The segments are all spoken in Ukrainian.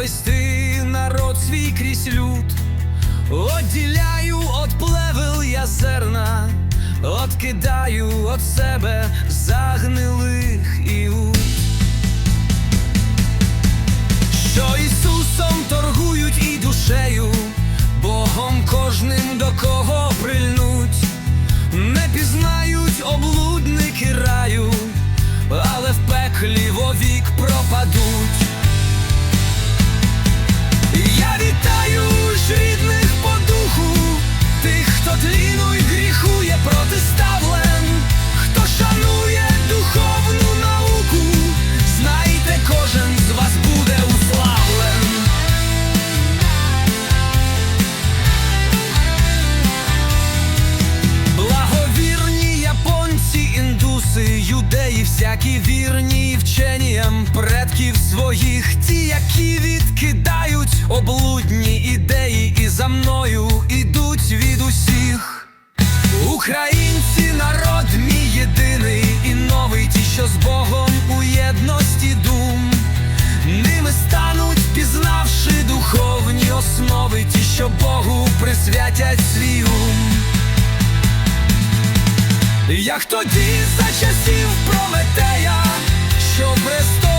провести народ свій крізь люд. Отділяю от плевел я зерна, откидаю от себе загнилих іуд. Що Ісусом торгують і душею, Богом кожним до кого прильнуть, облудні ідеї, і за мною ідуть від усіх. Українці, народ мій єдиний і новий, ті, що з Богом у єдності дум. Ними стануть, пізнавши духовні основи, ті, що Богу присвятять свій ум. Як тоді за часів Прометея, що престол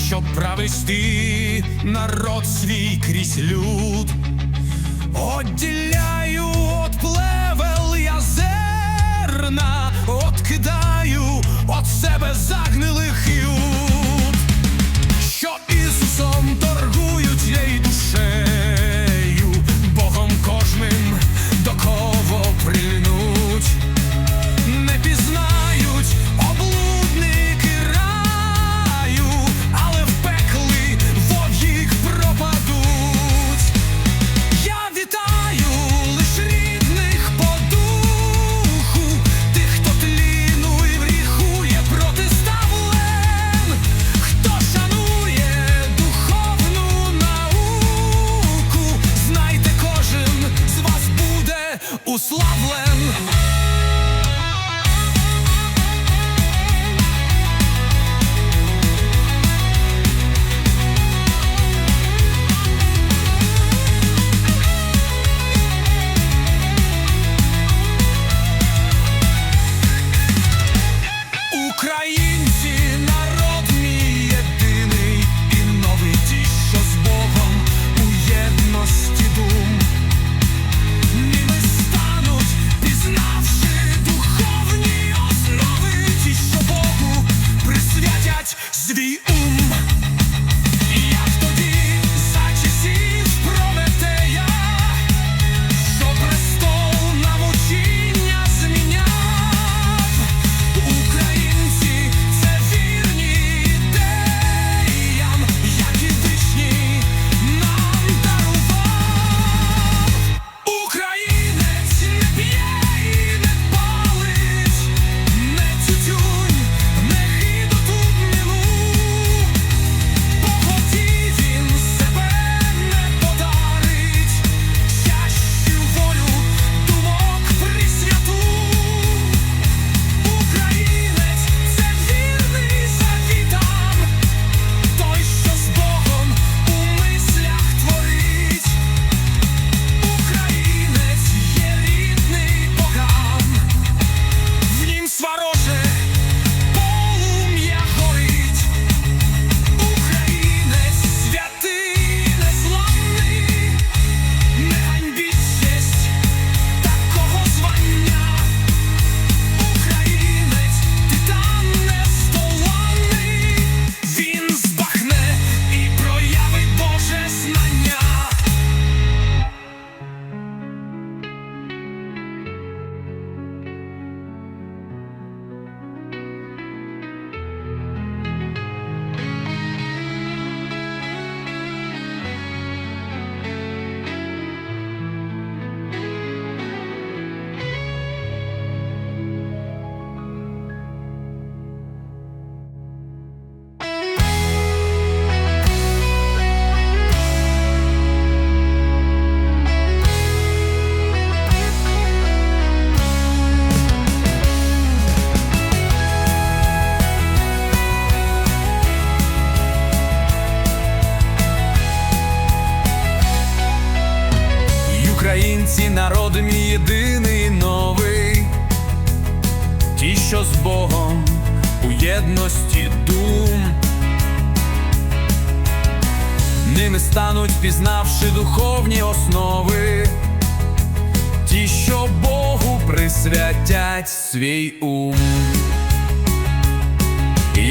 щоб провести народ свій крізь люд. Отділяю от плевел я зерна, откидаю от себе загнилих що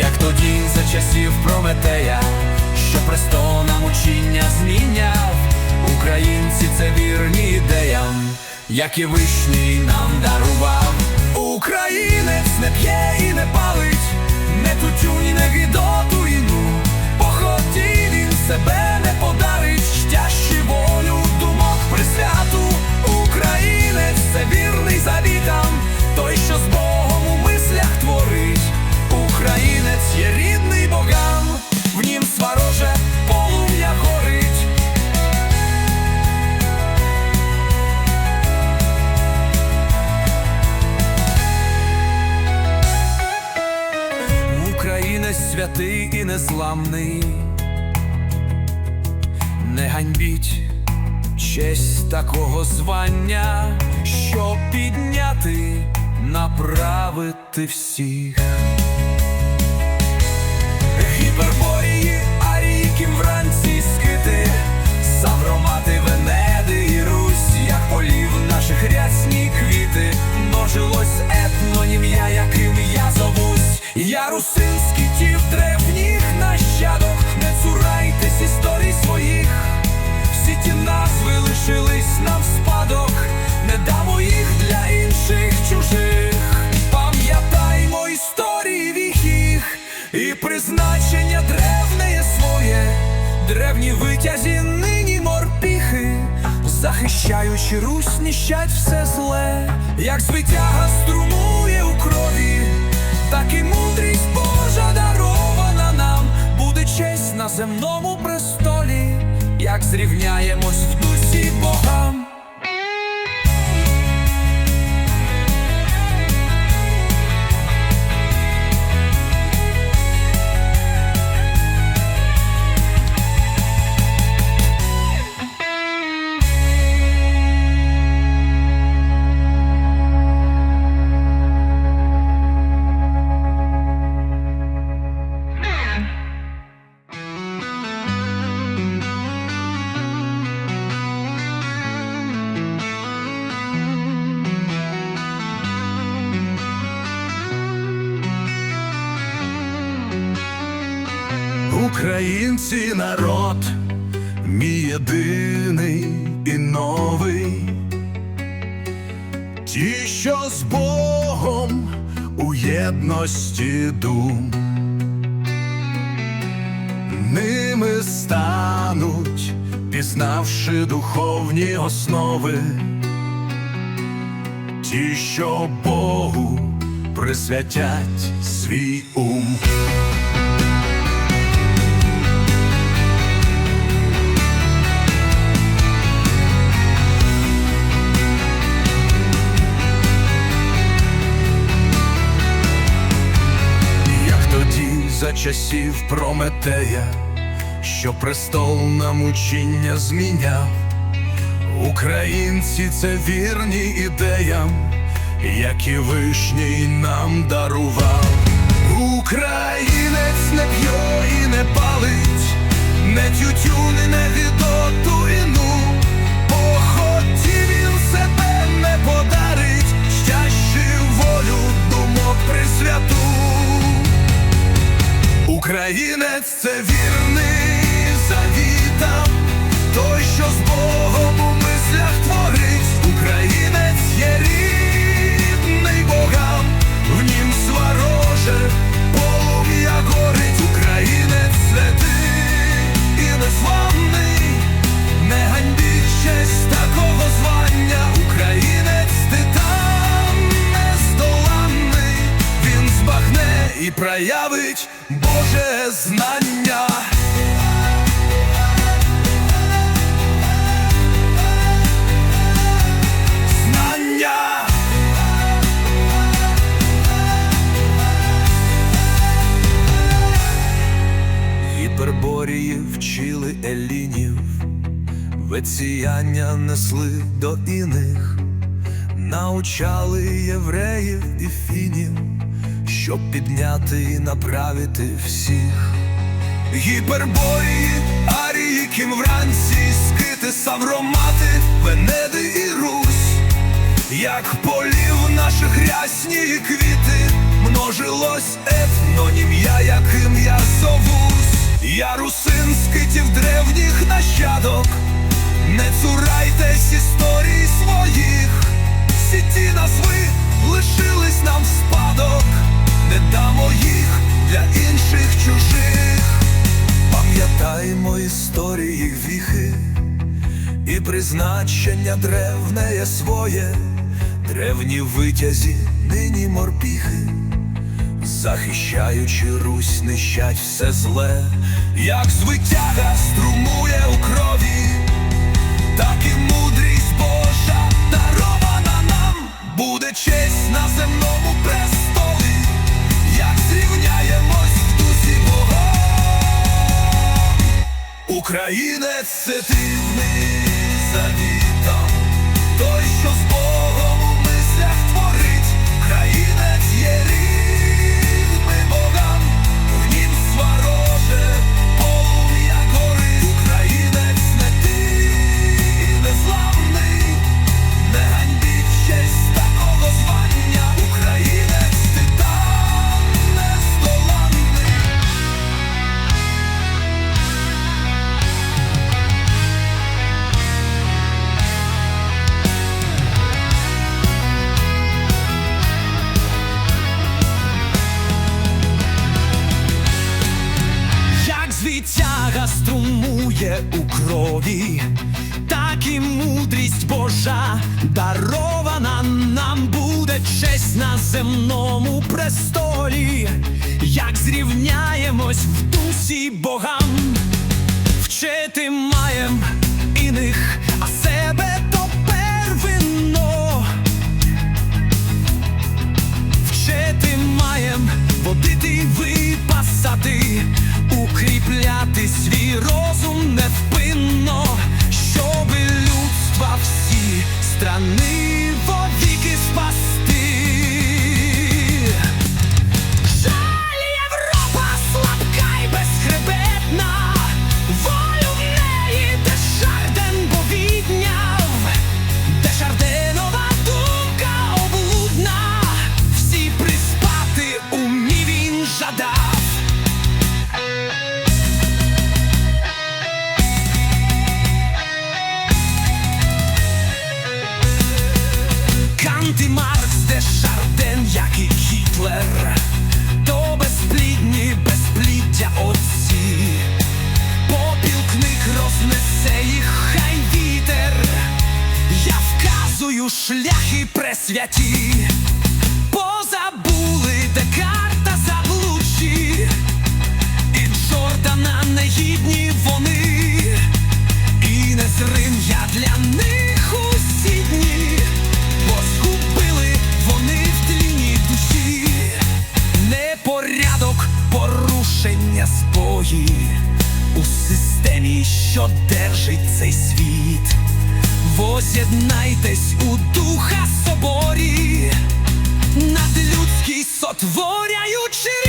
Як тоді за часів Прометея, що престол нам учіння зміняв, українці це вірні ідеям, як і вишній нам дарував. Українець не п'є і не палить, не тютюнь, не гидоту і ну, поході він себе не подарить, щащі волю думок присвяту. Українець це вірний завітам, той, що з Богом. Українець є рідний богам, в нім свароже полум'я горить. Українець святий і незламний, не ганьбіть честь такого звання, щоб підняти, направити всіх. Наших рясні квіти, множилось етнонім'я, яким я зовусь. Я русинський тів древніх захищаючи Русь, ніщать все зле, як звитяга струмує у крові, так і мудрість Божа дарована нам, буде честь на земному престолі, як зрівняємось в дусі богам. Українці народ, мій єдиний і новий, ті, що з Богом у єдності дум, ними стануть, пізнавши духовні основи, ті, що Богу присвятять свій ум. За часів Прометея, що престол нам учіння зміняв, українці це вірні ідеям, як і вишній нам дарував. Українець не п'є і не палить, не тютюн і не відоту іну, поході він себе не подарить, щащи волю думок присвяту. Українець це вірний завітам, той, що з Богом у мислях творить. Вчили елінів, веціяння несли до іних, научали євреїв і фінів, щоб підняти і направити всіх. Гіпербої, арії, ким вранці, скити, савромати, Венеди і Русь, як полів наших рясні квіти, множилось етнонім'я, яким я зовусь. Я русин скитів древніх нащадок, не цурайтесь історій своїх, всі ті назви лишились нам в спадок, не дамо їх для інших чужих. Пам'ятаймо історії віхи і призначення древне є своє, древні витязі, нині морпіхи, захищаючи Русь, нищать все зле, як звитяга струмує у крові, так і мудрість Божа дарована нам, буде честь на земному престолі, як зрівняємось в дусі Бога. Українець це дивний завітом, звітяга струмує у крові, так і мудрість Божа дарована нам буде честь на земному престолі, як зрівняємось в дусі богам, вчити маєм іних, а себе то первинно. Вчити маєм водити випасати, укріпляти свій розум невпинно, щоби людства всі страни вовіки спасти. Шляхи пресвяті. Позабули Декарта заблудші, і Джордана негідні вони, і не зрим я для них усі дні, вони в тліні душі, непорядок, порушення спої у системі, що держить цей світ. Воз'єднайтесь у духа над людський сотворяючи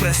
Буде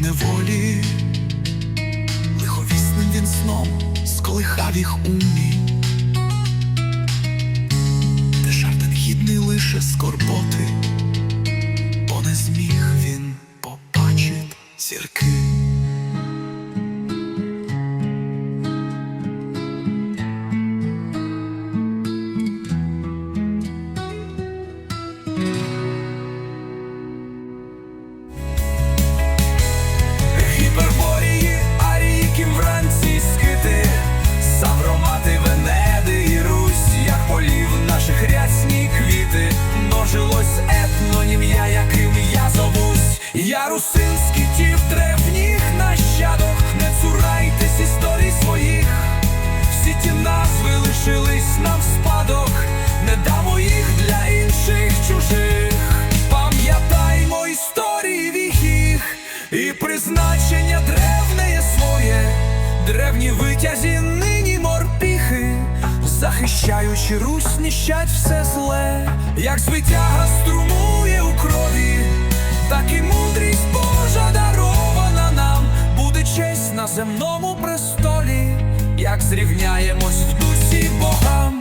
неволі, лиховісним він сном сколихав їх умі. Прощаючи Русь, ніщать все зле, як звитяга струмує у крові, так і мудрість Божа дарована нам, буде честь на земному престолі, як зрівняємось в дусі богам.